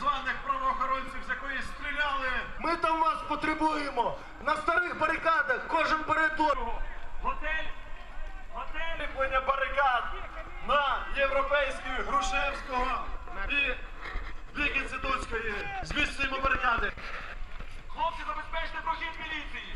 званих правоохоронців, з якої стріляли. Ми там вас потребуємо. На старих барикадах кожен перед. Готель, готель. Кріплення барикад на європейській Грушевського і Вік Інститутської. Зміцнюємо барикади. Хлопці, забезпечте прохід міліції.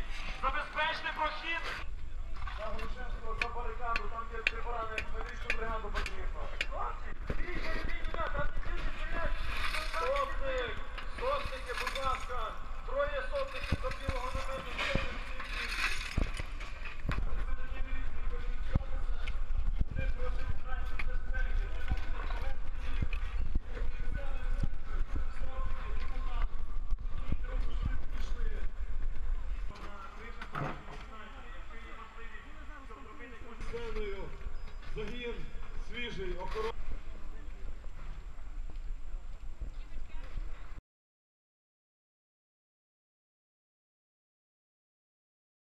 Сценою загін свіжий охорон.